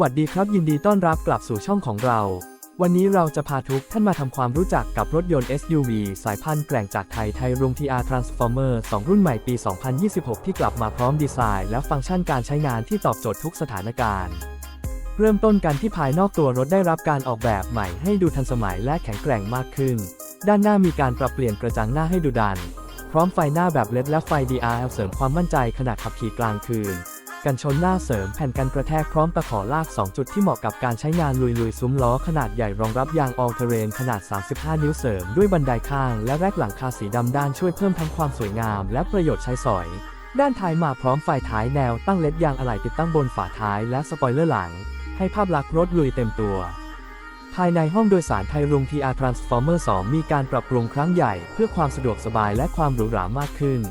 วัสดีครับยินดีต้อนรับกลับสู่ช่องของเรา วันนี้เราจะพาทุกท่านมาทำความรู้จักกับรถยนต์ SUV สายพันธุ์แกร่งจากไทยไทยรุง TR Transformer 2 รุ่นใหม่ปี 2026 ที่กลับมาพร้อมดีไซน์ และฟังก์ชันการใช้งานที่ตอบโจทย์ทุกสถานการณ์ เริ่มต้นกันที่ภายนอกตัวรถได้รับการออกแบบใหม่ให้ดูทันสมัยและแข็งแกร่งมากขึ้น ด้านหน้ามีการปรับเปลี่ยนกระจังหน้าให้ดูดัน พร้อมไฟหน้าแบบเล็ดและไฟ DRL เสริมความมั่นใจขณะขับขี่กลางคืน กันชนหน้าเสริมแผ่นกันกระแทกพร้อมตะขอลาก 2 จุดที่เหมาะกับการใช้งานลุยๆ ซุ้มล้อขนาดใหญ่รองรับยาง All Terrain ขนาด 35 นิ้วเสริมด้วยบันไดข้างและแรกหลังคาสีดำด้านช่วยเพิ่มทั้งความสวยงามและประโยชน์ใช้สอย ด้านท้ายมาพร้อมไฟท้ายแนวตั้งเลดยางอะไหล่ติดตั้งบนฝาท้ายและสปอยเลอร์หลัง ให้ภาพลักษณ์รถลุยเต็มตัวภายในห้องโดยสารไทยรุง TR Transformer 2 มีการปรับปรุงครั้งใหญ่ เพื่อความสะดวกสบายและความหรูหรามากขึ้น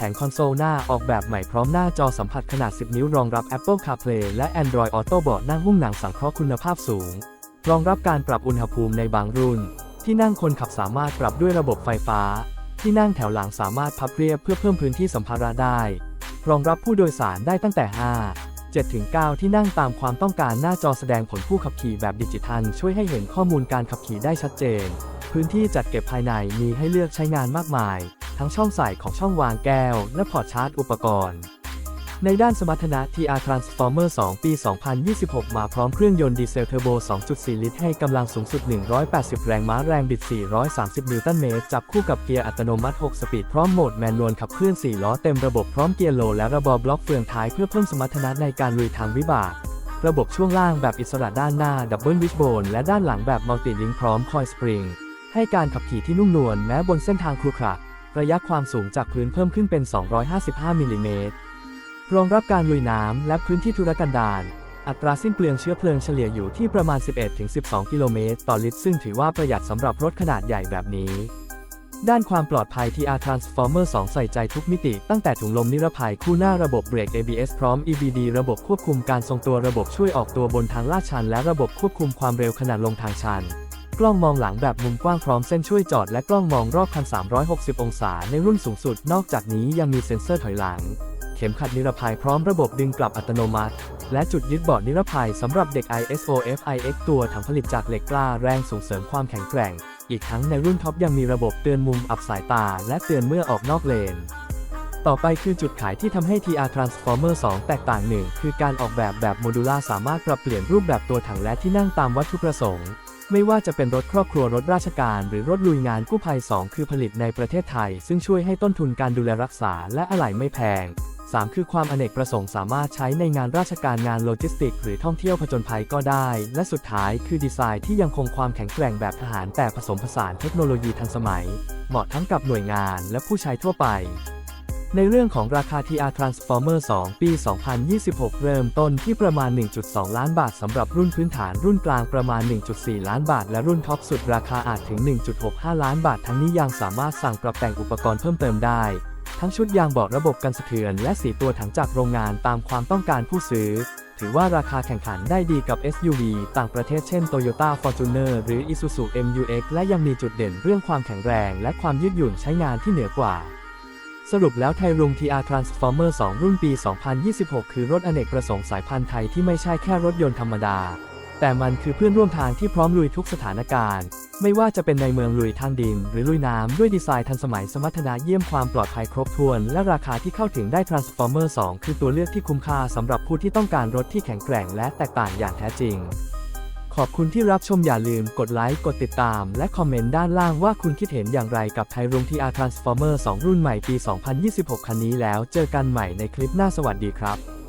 ผงคอนโซลหน้าออกแบบใหม่พร้อมหน้าจอสัมผัสขนาด 10 นิ้วรองรับ Apple CarPlay และ Android Auto เบาะนั่งหุ้มหนังสังเคราะห์คุณภาพสูง รองรับการปรับอุณหภูมิในบางรุ่น ที่นั่งคนขับสามารถปรับด้วยระบบไฟฟ้า ที่นั่งแถวหลังสามารถพับเรียบเพื่อเพิ่มพื้นที่สัมภาระได้ รองรับผู้โดยสารได้ตั้งแต่ 5 7-9 ที่นั่งตามความต้องการหน้าจอแสดงผลผู้ขับขี่แบบดิจิทัล ช่วยให้เห็นข้อมูลการขับขี่ได้ชัดเจน พื้นที่จัดเก็บภายในมีให้เลือกใช้งานมากมาย ทั้งช่องใส่ของช่องวางแก้ว และพอร์ตชาร์จอุปกรณ์ ในด้านสมรรถนะ TR Transformer 2 ปี 2026 มาพร้อมเครื่องยนต์ดีเซลเทอร์โบ 2.4 ลิตร ให้กำลังสูงสุด 180 แรงม้าแรงบิด 430 นิวตันเมตร จับคู่กับเกียร์อัตโนมัติ 6 สปีด พร้อมโหมดแมนนวลขับเคลื่อน 4 ล้อเต็มระบบพร้อมเกียร์โลและระบบบล็อกเฟืองท้ายเพื่อเพิ่มสมรรถนะในการลุยทางวิบากระบบช่วงล่างแบบอิสระด้านหน้าดับเบิลวิชโบนและด้านหลังแบบมัลติลิงพร้อมคอยสปริงให้การขับขี่ที่นุ่มนวลแม้บนเส้นทางครุขระ ระยะความสูงจากพื้นเพิ่มขึ้นเป็น 255มิลลิเมตร รองรับการลุยน้ำและพื้นที่ธุรกันดาร อัตราสิ้นเปลืองเชื้อเพลิงเฉลี่ยอยู่ที่ประมาณ 11-12 กิโลเมตร ต่อลิตร ซึ่งถือว่าประหยัดสำหรับรถขนาดใหญ่แบบนี้ ด้านความปลอดภัย TR Transformer 2 ใส่ใจทุกมิติ ตั้งแต่ถุงลมนิรภัยคู่หน้าระบบเบรก ABS พร้อม EBD ระบบควบคุมการทรงตัวระบบช่วยออกตัวบนทางลาดชัน และระบบควบคุมความเร็วขณะลงทางชัน กล้องมองหลังแบบมุมกว้างพร้อมเส้นช่วยจอดและกล้องมองรอบคัน 360 องศาในรุ่นสูงสุด นอกจากนี้ยังมีเซ็นเซอร์ถอยหลัง เข็มขัดนิรภัยพร้อมระบบดึงกลับอัตโนมัติ และจุดยึดเบาะนิรภัยสำหรับเด็ก ISO FIX ตัวถังผลิตจากเหล็กกล้าแรงส่งเสริมความแข็งแกร่ง อีกทั้งในรุ่นท็อปยังมีระบบเตือนมุมอับสายตา และเตือนเมื่อออกนอกเลนต่อไปคือจุดขายที่ทำให้ TR Transformer 2 แตกต่างหนึ่งคือการออกแบบแบบโมดูล่าสามารถปรับเปลี่ยนรูปแบบตัวถังและที่นั่งตามวัตถุประสงค์ ไม่ว่าจะเป็นรถครอบครัวรถราชการหรือรถลุยงานกู้ภัย 2 คือผลิตในประเทศไทย ซึ่งช่วยให้ต้นทุนการดูแลรักษาและอะไหล่ไม่แพง 3 คือความอเนกประสงค์สามารถใช้ในงานราชการงานโลจิสติก หรือท่องเที่ยวผจญภัยก็ได้ และสุดท้ายคือดีไซน์ที่ยังคงความแข็งแกร่งแบบทหารแต่ผสมผสานเทคโนโลยีทันสมัย เหมาะทั้งกับหน่วยงานและผู้ใช้ทั่วไป ในเรื่องของราคา TR Transformer 2 ปี 2026 เริ่มต้นที่ประมาณ 1.2 ล้านบาทสำหรับรุ่นพื้นฐานรุ่นกลางประมาณ 1.4 ล้านบาท และรุ่นท็อปสุดราคาอาจถึง 1.65 ล้านบาท ทั้งนี้ยังสามารถสั่งปรับแต่งอุปกรณ์เพิ่มเติมได้ ทั้งชุดยางเบาะระบบกันสะเทือน และสีตัวถังจากโรงงานตามความต้องการผู้ซื้อ ถือว่าราคาแข่งขันได้ดีกับ SUV ต่างประเทศเช่น Toyota Fortuner หรือ Isuzu MU-X และยังมีจุดเด่นเรื่องความแข็งแรง และความยืดหยุ่นใช้งานที่เหนือกว่า สรุปแล้วไทยรุง TR Transformer 2 รุ่นปี 2026 คือรถอเนกประสงค์สายพันธุ์ไทยที่ไม่ใช่แค่รถยนต์ธรรมดา แต่มันคือเพื่อนร่วมทางที่พร้อมลุยทุกสถานการณ์ ไม่ว่าจะเป็นในเมืองลุยทางดิน หรือลุยน้ำด้วยดีไซน์ทันสมัยสมรรถนะเยี่ยมความปลอดภัยครบถ้วน และราคาที่เข้าถึงได้ Transformer 2 คือตัวเลือกที่คุ้มค่าสำหรับผู้ที่ต้องการรถที่แข็งแกร่งและแตกต่างอย่างแท้จริง ขอบคุณที่รับชมอย่าลืมกดไลค์ กดติดตาม และคอมเมนต์ด้านล่างว่าคุณคิดเห็นอย่างไรกับไทยรุง TR Transformer 2รุ่นใหม่ปี 2026 คันนี้แล้วเจอกันใหม่ในคลิปหน้าสวัสดีครับ